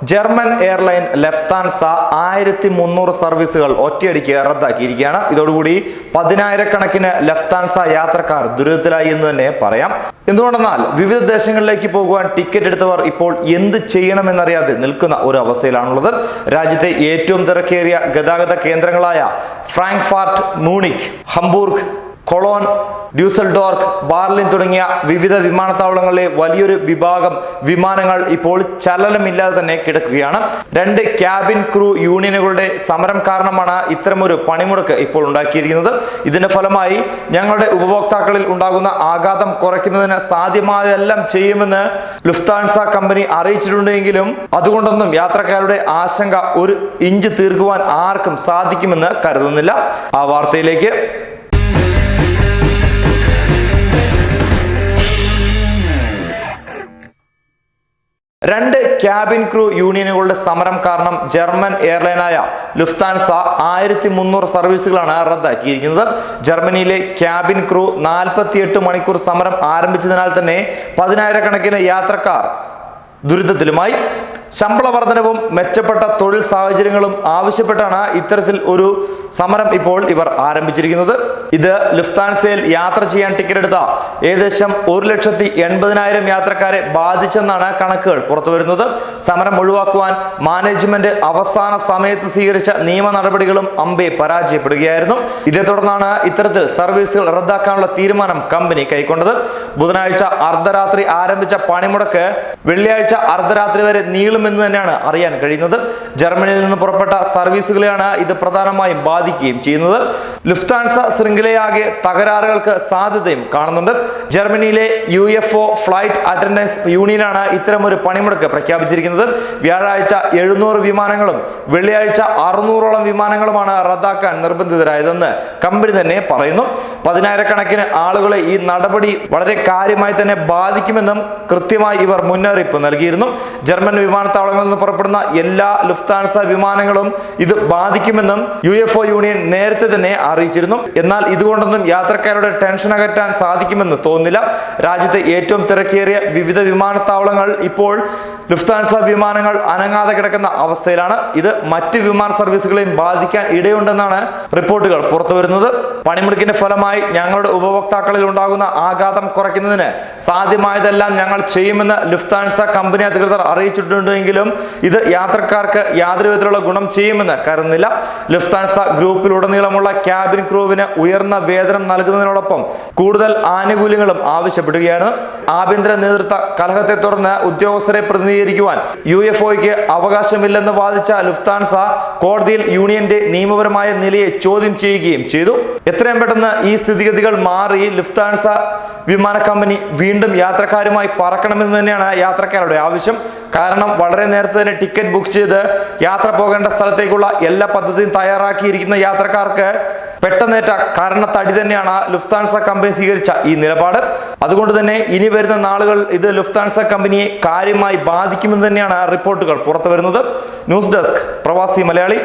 German airline ലെഫ്താൻസ ആയിരത്തി മുന്നൂറ് സർവീസുകൾ ഒറ്റയടിക്ക് റദ്ദാക്കിയിരിക്കുകയാണ്. ഇതോടുകൂടി പതിനായിരക്കണക്കിന് ലെഫ്താൻസ യാത്രക്കാർ ദുരിതത്തിലായി എന്ന് തന്നെ പറയാം. എന്തുകൊണ്ടെന്നാൽ വിവിധ ദേശങ്ങളിലേക്ക് പോകുവാൻ ടിക്കറ്റ് എടുത്തവർ ഇപ്പോൾ എന്ത് ചെയ്യണമെന്നറിയാതെ നിൽക്കുന്ന ഒരു അവസ്ഥയിലാണുള്ളത്. രാജ്യത്തെ ഏറ്റവും തിരക്കേറിയ ഗതാഗത കേന്ദ്രങ്ങളായ ഫ്രാങ്ക്ഫാർട്ട് മൂണിക് ഹംബൂർഗ് കൊളോൺ ഡ്യൂസൽഡോർക്ക് ബാർലിൻ തുടങ്ങിയ വിവിധ വിമാനത്താവളങ്ങളിലെ വലിയൊരു വിഭാഗം വിമാനങ്ങൾ ഇപ്പോൾ ചലനമില്ലാതെ തന്നെ കിടക്കുകയാണ്. രണ്ട് ക്യാബിൻ ക്രൂ യൂണിയനുകളുടെ സമരം കാരണമാണ് ഇത്തരമൊരു പണിമുടക്ക് ഇപ്പോൾ ഉണ്ടാക്കിയിരിക്കുന്നത്. ഇതിന്റെ ഫലമായി ഞങ്ങളുടെ ഉപഭോക്താക്കളിൽ ഉണ്ടാകുന്ന ആഘാതം കുറയ്ക്കുന്നതിന് സാധ്യമായതെല്ലാം ചെയ്യുമെന്ന് ലുഫ്താൻസ കമ്പനി അറിയിച്ചിട്ടുണ്ടെങ്കിലും അതുകൊണ്ടൊന്നും യാത്രക്കാരുടെ ആശങ്ക ഒരു ഇഞ്ച് തീർക്കുവാൻ ആർക്കും സാധിക്കുമെന്ന് കരുതുന്നില്ല. ആ വാർത്തയിലേക്ക് രണ്ട് ക്യാബിൻ ക്രൂ യൂണിയനുകളുടെ സമരം കാരണം ജർമ്മൻ എയർലൈനായ ലുഫ്താൻസ ആയിരത്തി മുന്നൂറ് സർവീസുകളാണ് റദ്ദാക്കിയിരിക്കുന്നത്. ജർമ്മനിയിലെ ക്യാബിൻ ക്രൂ നാൽപ്പത്തിയെട്ട് മണിക്കൂർ സമരം ആരംഭിച്ചതിനാൽ തന്നെ പതിനായിരക്കണക്കിന് യാത്രക്കാർ ദുരിതത്തിലുമായി. ശമ്പള വർധനവും മെച്ചപ്പെട്ട തൊഴിൽ സാഹചര്യങ്ങളും ആവശ്യപ്പെട്ടാണ് ഇത്തരത്തിൽ ഒരു സമരം ഇപ്പോൾ ഇവർ ആരംഭിച്ചിരിക്കുന്നത്. ഇത് ലുഫ്താൻസയിൽ യാത്ര ചെയ്യാൻ ടിക്കറ്റ് എടുത്ത ഏകദേശം ഒരു ലക്ഷത്തി എൺപതിനായിരം യാത്രക്കാരെ ബാധിച്ചെന്നാണ് കണക്കുകൾ പുറത്തുവരുന്നത്. സമരം ഒഴിവാക്കുവാൻ മാനേജ്മെന്റ് അവസാന സമയത്ത് സ്വീകരിച്ച നിയമ നടപടികളും അമ്പെ പരാജയപ്പെടുകയായിരുന്നു. ഇതേ തുടർന്നാണ് ഇത്തരത്തിൽ സർവീസുകൾ റദ്ദാക്കാനുള്ള തീരുമാനം കമ്പനി കൈക്കൊണ്ടത്. ബുധനാഴ്ച അർദ്ധരാത്രി ആരംഭിച്ച പണിമുടക്ക് വെള്ളിയാഴ്ച അർദ്ധരാത്രി വരെ നീളുമെന്ന് തന്നെയാണ് അറിയാൻ കഴിയുന്നത്. ജർമ്മനിയിൽ നിന്ന് പുറപ്പെട്ട സർവീസുകളെയാണ് ഇത് പ്രധാനമായും ബാധിക്കുകയും ചെയ്യുന്നത്. ലുഫ്താൻസ ശൃംഖലയാകെ തകരാറുകൾക്ക് സാധ്യതയും കാണുന്നുണ്ട്. ജർമ്മനിയിലെ U F O flight attendance യൂണിയനാണ് ഒരു പണിമുടക്ക് പ്രഖ്യാപിച്ചിരിക്കുന്നത്. വ്യാഴാഴ്ച എഴുന്നൂറ് വിമാനങ്ങളും വെള്ളിയാഴ്ച അറുന്നൂറോളം വിമാനങ്ങളുമാണ് റദ്ദാക്കാൻ നിർബന്ധിതരായതെന്ന് കമ്പനി തന്നെ പറയുന്നു. പതിനായിരക്കണക്കിന് ആളുകളെ ഈ നടപടി വളരെ കാര്യമായി തന്നെ ബാധിക്കുമെന്നും കൃത്യമായി ഇവർ മുന്നറിയിപ്പ് നൽകിയിരുന്നു. ജർമ്മൻ വിമാനത്താവളങ്ങളിൽ നിന്ന് പുറപ്പെടുന്ന എല്ലാ ലുഫ്താൻസ വിമാനങ്ങളും ഇത് ബാധിക്കുമെന്നും യു എഫ് ഒ യൂണിയൻ നേരത്തെ തന്നെ അറിയിച്ചിരുന്നു. എന്നാൽ ഇതുകൊണ്ടൊന്നും യാത്രക്കാരുടെ ടെൻഷൻ അകറ്റാൻ സാധിക്കുമെന്ന് തോന്നുന്നില്ല. രാജ്യത്തെ ഏറ്റവും തിരക്കേറിയ വിവിധ വിമാനത്താവളങ്ങൾ ഇപ്പോൾ ലുഫ്താൻസ വിമാനങ്ങൾ അനങ്ങാതെ കിടക്കുന്ന അവസ്ഥയിലാണ്. ഇത് മറ്റ് വിമാന സർവീസുകളെയും ബാധിക്കാൻ ഇടയുണ്ടെന്നാണ് റിപ്പോർട്ടുകൾ പുറത്തുവരുന്നത്. പണിമുടക്കിന്റെ ഫലമായി ഞങ്ങളുടെ ഉപഭോക്താക്കളിൽ ഉണ്ടാകുന്ന ആഘാതം കുറയ്ക്കുന്നതിന് സാധ്യമായതെല്ലാം ഞങ്ങൾ ചെയ്യുമെന്ന് ലുഫ്താൻസ കമ്പനി അധികൃതർ അറിയിച്ചിട്ടുണ്ടെങ്കിലും ഇത് യാത്രക്കാർക്ക് യാതൊരു വിധത്തിലുള്ള ഗുണം ചെയ്യുമെന്ന് കരുതുന്നില്ല. ലുഫ്താൻസ ഗ്രൂപ്പിലുടനീളമുള്ള ക്യാബിൻ ക്രൂവിന് ഉയർന്ന വേതനം നൽകുന്നതിനോടൊപ്പം കൂടുതൽ ആനുകൂല്യങ്ങളും ആവശ്യപ്പെടുകയാണ്. ആഭ്യന്തര നേതൃത്വ കലഹത്തെ തുടർന്ന് ഉദ്യോഗസ്ഥരെ പ്രതിനിധീകരിക്കുവാൻ യു എഫ് ഒയ്ക്ക് അവകാശമില്ലെന്ന് വാദിച്ച ലുഫ്താൻസ കോടതിയിൽ യൂണിയന്റെ നിയമപരമായ നിലയെ ചോദ്യം ചെയ്യുകയും ചെയ്തു. എത്രയും പെട്ടെന്ന് ഈ സ്ഥിതിഗതികൾ മാറി ലുഫ്താൻസ വിമാന കമ്പനി വീണ്ടും യാത്രക്കാരുമായി പറക്കണമെന്ന് തന്നെയാണ് യാത്രക്കാരുടെ ആവശ്യം. കാരണം വളരെ നേരത്തെ തന്നെ ടിക്കറ്റ് ബുക്ക് ചെയ്ത് യാത്ര പോകേണ്ട സ്ഥലത്തേക്കുള്ള എല്ലാ പദ്ധതിയും തയ്യാറാക്കിയിരിക്കുന്ന യാത്രക്കാർക്ക് പെട്ടെന്നേറ്റ കാരണത്തടി തന്നെയാണ് ലുഫ്താൻസ കമ്പനി സ്വീകരിച്ച ഈ നിലപാട്. അതുകൊണ്ട് തന്നെ ഇനി വരുന്ന നാളുകൾ ഇത് ലുഫ്താൻസ കമ്പനിയെ കാര്യമായി ബാധിക്കുമെന്ന് തന്നെയാണ് റിപ്പോർട്ടുകൾ പുറത്തു വരുന്നത് ന്യൂസ് ഡെസ്ക് പ്രവാസി മലയാളി.